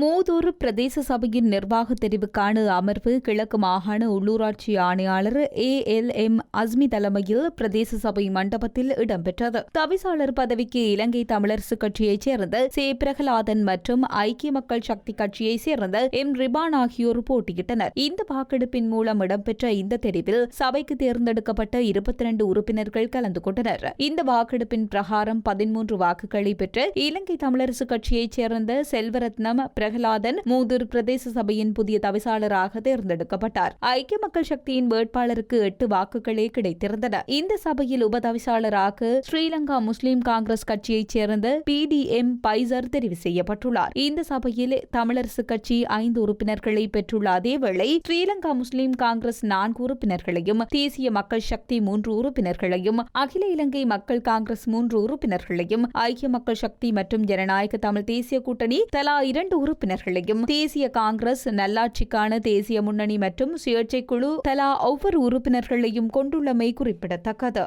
மூதூர் பிரதேச சபையின் நிர்வாக தெரிவுக்கான அமர்வு கிழக்கு மாகாண உள்ளூராட்சி ஆணையாளர் ஏ எல் எம் அஸ்மி தலைமையில் பிரதேச சபை மண்டபத்தில் இடம்பெற்றது. தவிசாளர் பதவிக்கு இலங்கை தமிழரசுக் கட்சியைச் சேர்ந்த சே. பிரகலாதன் மற்றும் ஐக்கிய மக்கள் சக்தி கட்சியைச் சேர்ந்த எம். ரிபான் ஆகியோர் போட்டியிட்டனர். இந்த வாக்கெடுப்பின் மூலம் இடம்பெற்ற இந்த தெரிவில் சபைக்கு தேர்ந்தெடுக்கப்பட்ட இருபத்தி இரண்டு உறுப்பினர்கள் கலந்து கொண்டனர். இந்த வாக்கெடுப்பின் பிரகாரம் பதிமூன்று வாக்குகளை பெற்ற இலங்கை தமிழரசு கட்சியைச் சேர்ந்த செல்வரத்னம் பிரகலாதன் மூதூர் பிரதேச சபையின் புதிய தவிசாளராக தேர்ந்தெடுக்கப்பட்டார். ஐக்கிய மக்கள் சக்தியின் வேட்பாளருக்கு எட்டு வாக்குகளே கிடைத்திருந்தன. இந்த சபையில் உப தவிசாளராக ஸ்ரீலங்கா முஸ்லிம் காங்கிரஸ் கட்சியைச் சேர்ந்த பி டி எம் பைசர் தெரிவு செய்யப்பட்டுள்ளார். இந்த சபையில் தமிழரசு கட்சி ஐந்து உறுப்பினர்களை பெற்றுள்ள அதேவேளை ஸ்ரீலங்கா முஸ்லிம் காங்கிரஸ் நான்கு உறுப்பினர்களையும் தேசிய மக்கள் சக்தி மூன்று உறுப்பினர்களையும் அகில இலங்கை மக்கள் காங்கிரஸ் மூன்று உறுப்பினர்களையும் ஐக்கிய மக்கள் சக்தி மற்றும் ஜனநாயக தமிழ் தேசிய கூட்டணி தலா இரண்டு உறுப்பினர்களையும் தேசிய காங்கிரஸ் நல்லாட்சிக்கான தேசிய முன்னணி மற்றும் சுயேட்சை குழு தலா ஒவ்வொரு உறுப்பினர்களையும் கொண்டுள்ளமை குறிப்பிடத்தக்கது.